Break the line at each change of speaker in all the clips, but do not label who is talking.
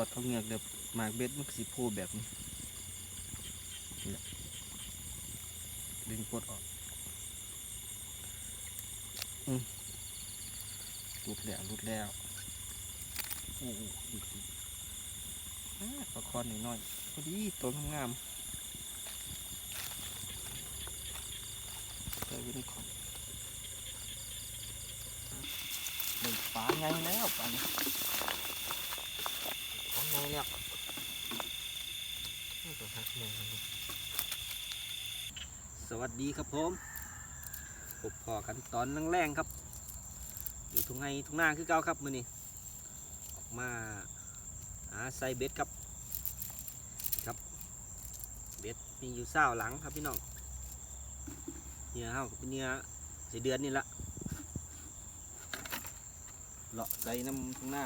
อดเขาเงือกเดี๋ยวหมากเบ็ดมันสิพูแบบนี้ดึงปลดออกอืมหลุดแล้วหลุดแล้วโอ้โหอีปลาคอนหน่อยๆพอดีตัวงามๆใส่ไว้ในของได้ปลาไงแล้วปลาเนี่ย ไงเอาตัวหักแม่ยสวัสดีครับผมพบพอกันตอนแรงๆครับ อยู่ทุ่งไงทุ่งนาคือเก่าครับมือนี้ออกมาหาใส่เบ็ดครับ ครับ เบ็ดมีอยู่เศร้าหลังครับพี่น้องเนื้อเฮาเป็นเนื้อสีเดือนนี่ละเลาะใส่น้ำทุ่งนา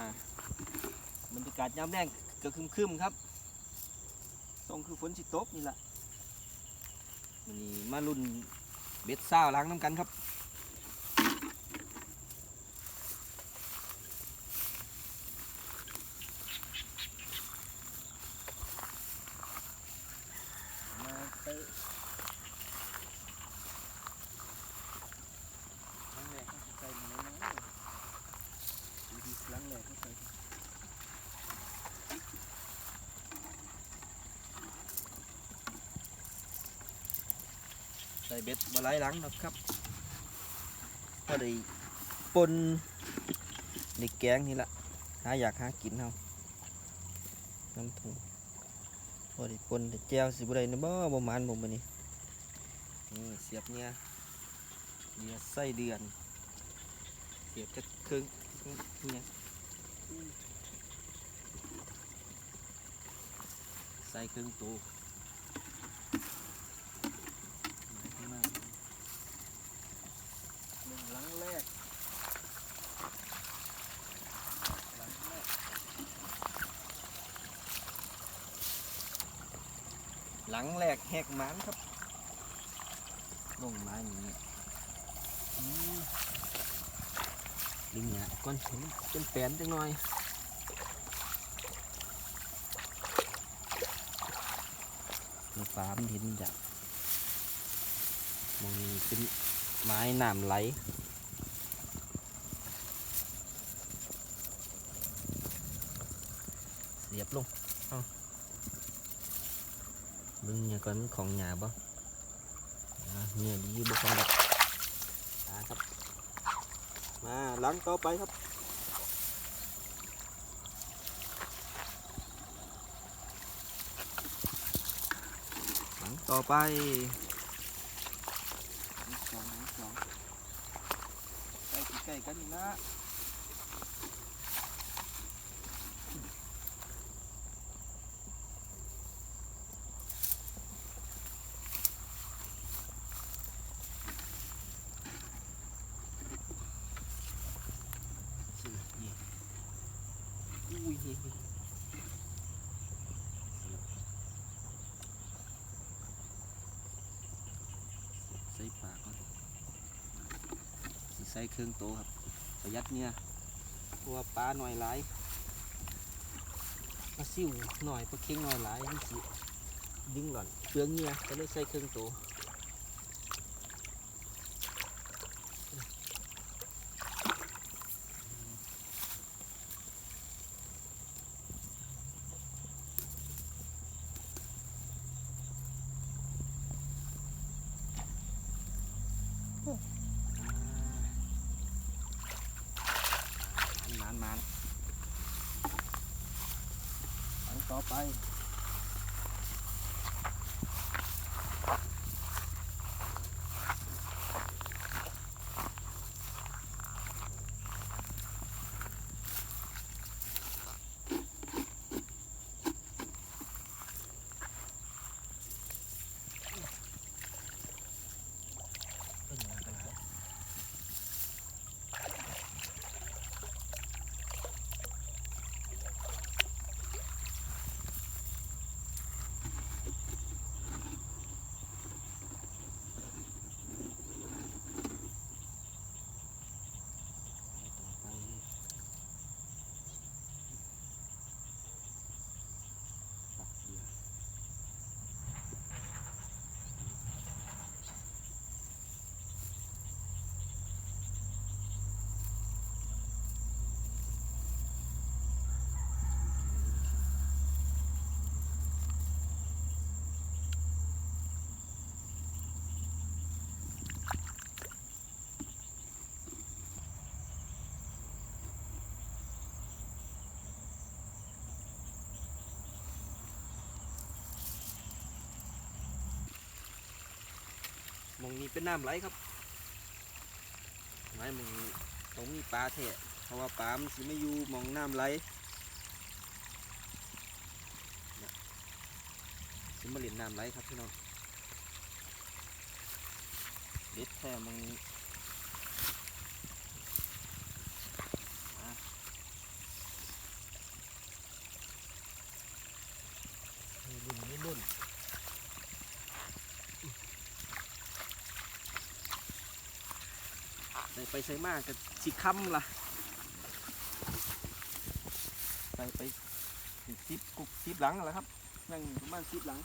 บรรยากาศยามแรงก็ครึมๆครับตรงคือฝนสิตกนี่แหละมันนี่มารุ่นเบ็ดเศร้าล้างน้ำกันครับ มาเตะครั้งแรกเขาใส่มาเลยนะดูดีครั้งแรกเขาใส่ใส่ เบ็ดบาไลายหลังหรอกครับพอได้ปนในแกงนี่ละหาอยากหากินเฮาน้ำถุงพอได้ปนได้แจวสิบ่ได้นะบ่บ่หมานบ่มื้อนี้นี่เสียบเนี่ยเดียไส้เดือน เสียบจะครึ่งเนี่ยใส่ครึ่งตัวหนึ่งหลังแรกหลังแรก หลังแรกแหกหมันครับลงมาอย่างนี้ดึงเนี่ยก้อนเห็นเป็นแปนจังหน่อยในฟ้ามันเห็นมันจะมองนี้เป็นไม้หน้ำไหลเสียบลง มึงเนี่ยก่อนของหยาบ่อ่เนี่ยดีอยู่บ่ของแบบครับ มาหลังต่อไปครับหลังต่อไปสองสองใกล้ใกล้ๆกันนะสี่นี่อุ้ยเฮ้ยเฮ้ยใส่ปากก่อนสิ ใส่เครื่องโตครับ ประหยัดเนี่ยตัวปลาหน่อยหลายปลาซิวหน่อยปลาเค็งหน่อยหลายมันสิดึงหล่อนเปลืองเนี่ยก็เลยใส่เครื่องโตมันมันอันต่อ ไปต้นไม้กันแล้ว งนี้เป็นน้ำไหลครับไม้มึงตรงนี้ปลาแทะเพราะว่าปลามันสิไม่อยู่มองน้ำไหลสิมาเล่นน้ำไหลครับพี่น้องเด็ดแท้มึงนี้ มีรุ่นมีรุ่นใส่ ไปใส่มากกับสิคำล่ะใส่ไปสิบกุกสิบหลังอะไรครับยังประมาณสิบหลัง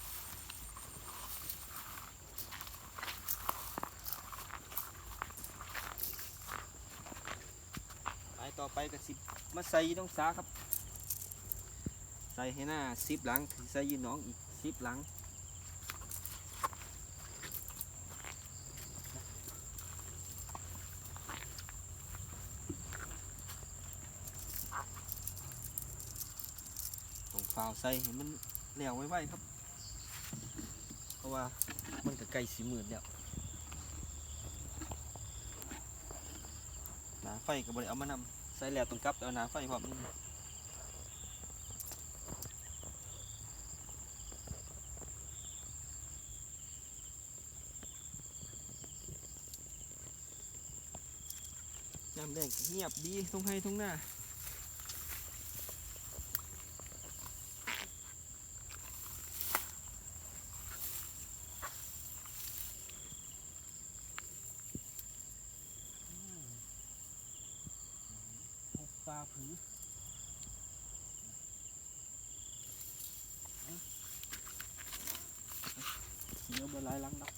ไปต่อไปกับสิบมาใส่ต้องสาครับ ใส่ให้หน้าสิบหลังใส่ยืนน้องอีกสิบหลัง ต้องฟาใส่ให้มันเหลวไว้ๆครับ เพราะว่ามันก็ใกล้สีหมื่นแล้วหนาไฟก็บบริเอามานำใส่แล้วต้องกลับไปเอาหนาไฟพร้อมนี่ยามแดงก็เงียบดีทุ่งให้ทุ่งหน้าปลาผือ เดี๋ยวบลายหลังดอก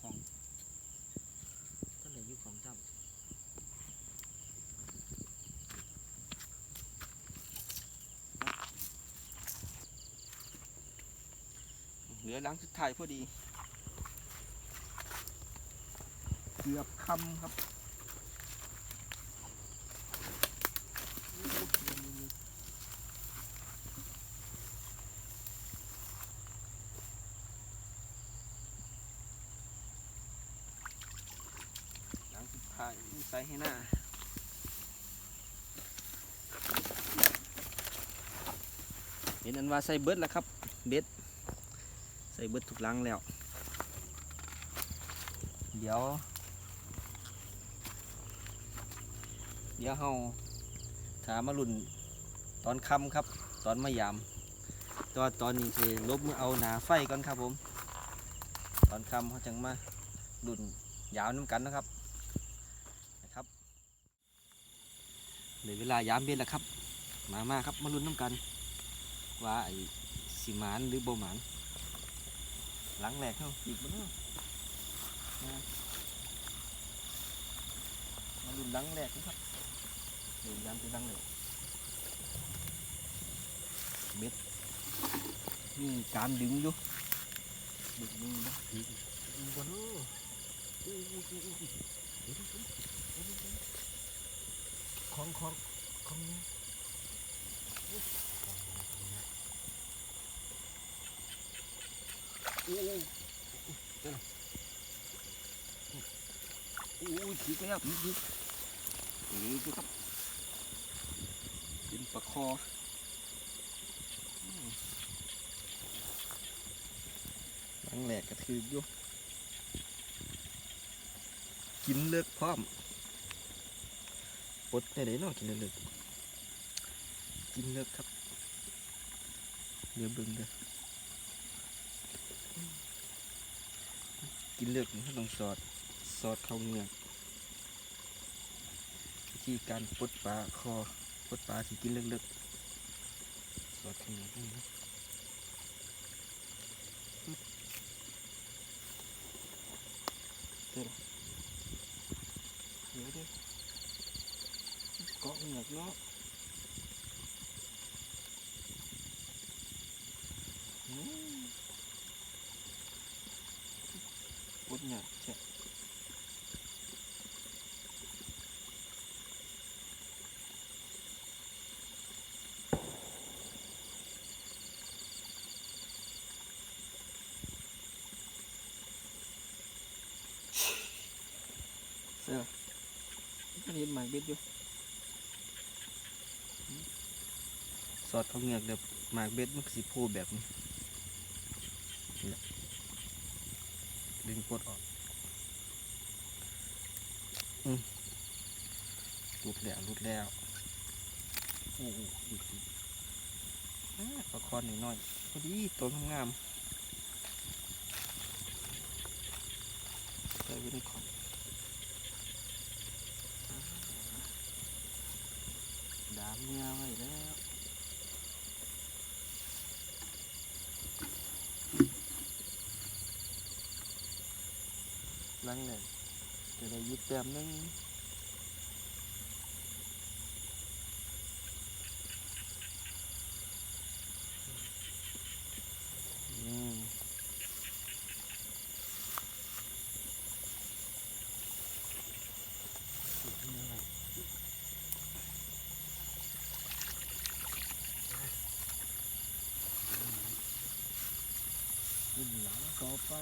ของท่านไหนยุคของจำเห ลือหลังสุดท้ายพอดี เกือบคำครับหลังสุดท้ายใส่ให้หน้าเห็นอันว่าใส่เบิดแล้วครับ เบ็ด ใส่เบิดทุกหลังแล้ว เดี๋ยว เดี๋ยวเฮาถามมาลุ่นตอนค่ำครับ ตอนมายามแตอนตอนนี้คือลบมือเอาหนาไฟก่อนครับผม ตอนค่ำเขาจังมาลุ่นยาวน้ำกันนะครับนะครับเหลือเวลายามเบ็ดแล้วครับ มามาครับมาลุ้นน้ำกัน ว่าไอ้สิหมานหรือโบหมาน หลังแหลกเข้าอีกบ่เนาะมามาลุ้นหลังแหลกนะครับเดี๋ยวยามจะดังเลยเม็ดมีการดึงอยู่ดึงดึงนะดึงดึงบ่เนาะอู้อู้อู้อู้เดี๋ยวเดี๋ยวเดี๋ยวเดี๋ยวเดี๋ยวของของของนี่ยโอ้โหเจ้าโอ้ยขีดแล้วขีดขีดนี่คือครับเป็นปลาคออืมหลังแหลกกระถืออยู่กินเลือกพร้อมปดได้เลยเนาะกินเลิกกินเลิกครับเดี๋ยวบิ่งเด้อ กินเลิกนี่เขาต้องสอดสอดเข้าเงือกธีการปลดปลาคอปลดปลาที่กินเลึกๆสอดเข้าตรงนี้ปึ๊บเดี๋ยวเดี๋ยวเดี๋ยวเกาะเงือกเนาะ ปลดเหงือกใช่เสือมันเห็นหมายเบ็ดอยู่สอดเขาเงือกเดี๋ยวหมากเบ็ดมันสิพูแบบนี้นี่แหละ ดึงกดออกอืมหลุดแล้วรุดแล้วโอ้โหดูสิอ่าปลาคอนหน่อยๆพอดีตัวงามๆใส่ไว้ในคอง ดามเมียไว้แล้ว หลังเลยจะได้ยึดแต้มหนึงอืมสุดยอดขึ้นหลังต่อไป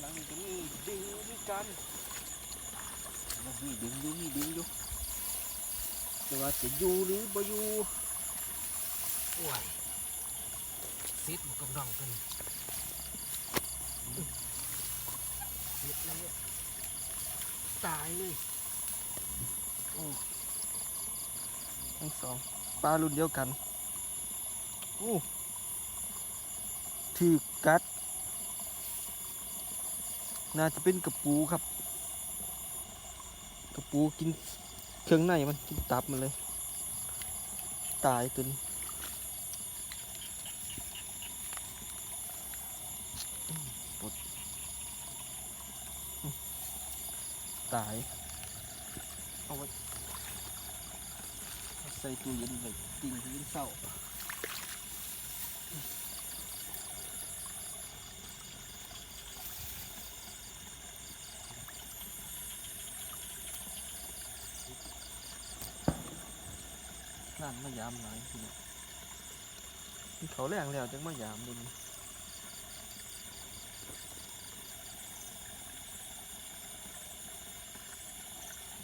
หลังนี้ก็มีดึงด้วย กันแล้วมีดึงอยู่มีดึงอยู่แต่ว่าจะอยู่หรือบ่อยู่
โอ้ยซิดมันกำลังกันซิดเลยตายเลย
ทั้งสองปลารุ่นเดียวกันโอ้ถือกัด น่าจะเป็นกระปูครับ กระปูกินเครื่องในมันกินตับมันเลย ตายตัวนี้ปดตาย เอาไว้ใส่ตู้เย็นไว้ติ้งให้มันเศร้าามหลายที่นี่ยมันเขาแรงแล้วจังมายามเลยนี่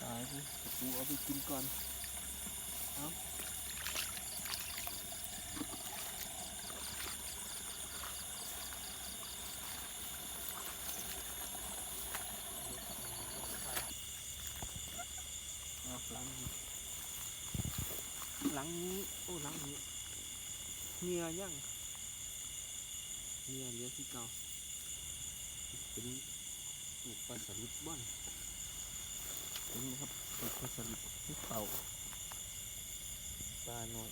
ตายดิกูเอาไปกินก่อนครับเอาหลังนี้หลังนี้ โอ้หลังนี้ เงียยังเงียเลี้ยที่เก่าเป็นลูกปลาสลิดบ้านนี่ครับลูกปลาสลิดที่เผาปลาหน่อย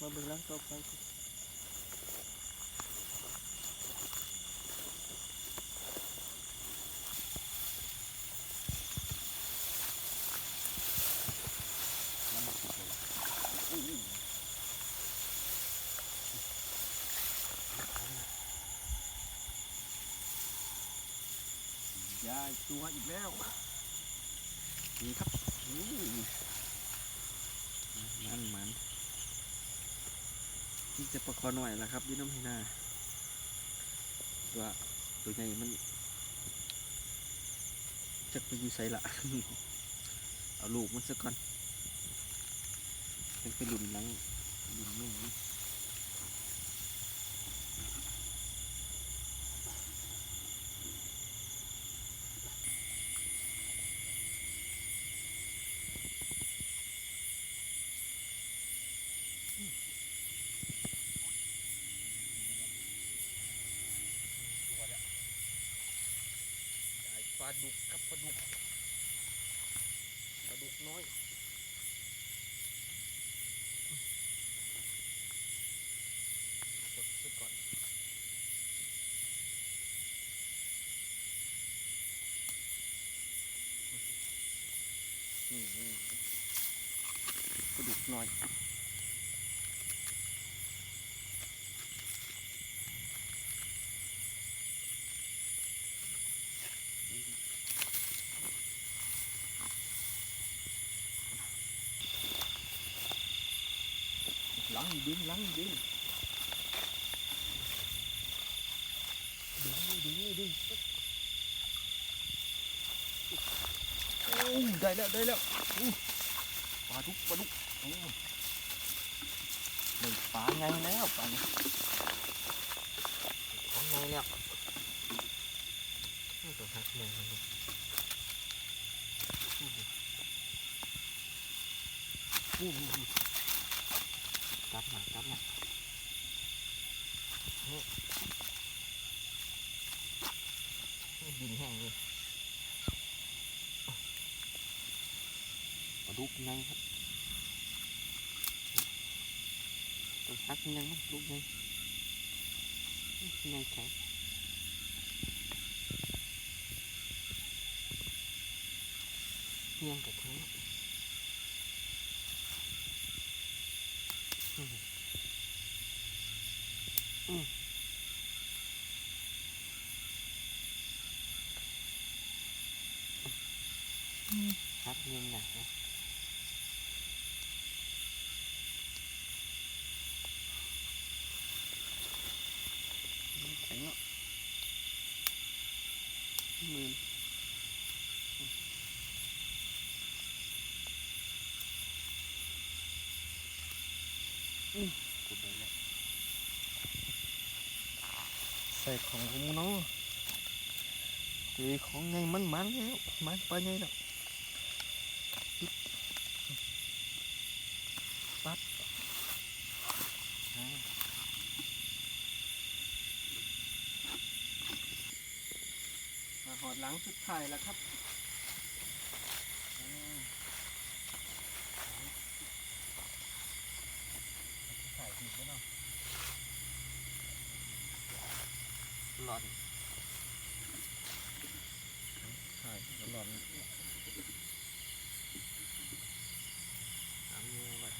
มาเบิ่งล้างต่อไปสิหลังสุดเลยอู้หูยาย ตัวอีกแล้วนี่ครับนี่มันมันนี่จะประคอหน่อยละครับยืนน้ำให้หน้าตัวตัวใหญ่มันจะไปอยู่ใส่ละเอาลูกมันซะก่อนยังไปหลุนหลังหลุนลูกนี่ ลาดุกครับปลาดุกปลาดุกน้อยกดซะก่อนนี่นี่ปลาดุก น้อยหลังดึงหลังดึงดึงดึงดึงโอ้ยได้แล้วได้แล้วอู้ปลาดุกปลาดุก โอ้ได้ปลาไงแล้วปลาไงของไงแล้วนี่ตัวหักเลยอู้หูกลับมากลับมาโอ้ดินแห้งเลยปลาดุกไงครับ ตัวซักยังมั้งลูกไงยังแข็งยังกับทั้งม ครับยังหนักนะมันแข็งอะ มืออืมกดได้แล้วใส่ของผมเนาะตีของไงมันมันแล้วมันไปไงแล้ว ปั๊บอ่ามาหอด หลังสุดท้ายแล้วครับอ่าถ่ายผิดแล้วเนาะหลอนถ่ายหลอนตามเนื้อไว้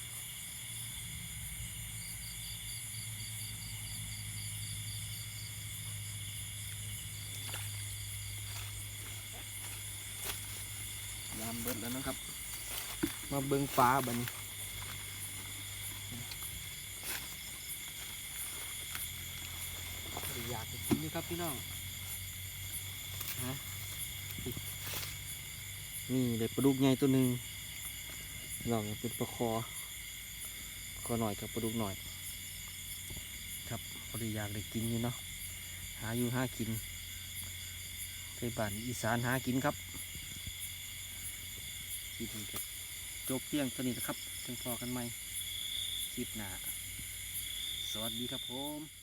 ยามเบิดแล้วนะครับ มาเบิ่งปลาบัดนอยากจะกินนี่ครับพี่น้องฮะนี่เลยปลาดุกใหญ่ตัวหนึ่งลองเป็นปลาคอคอหน่อยกับปลาดุกหน่อย ครับพอดีอยากได้กินอยู่เนาะหาอยู่หากินไปบ้านอีสานหากินครับ คลิปนี้ก็จบเพียงเท่านี้นะครับจังพอกันไหมคลิปหน้า สวัสดีครับผม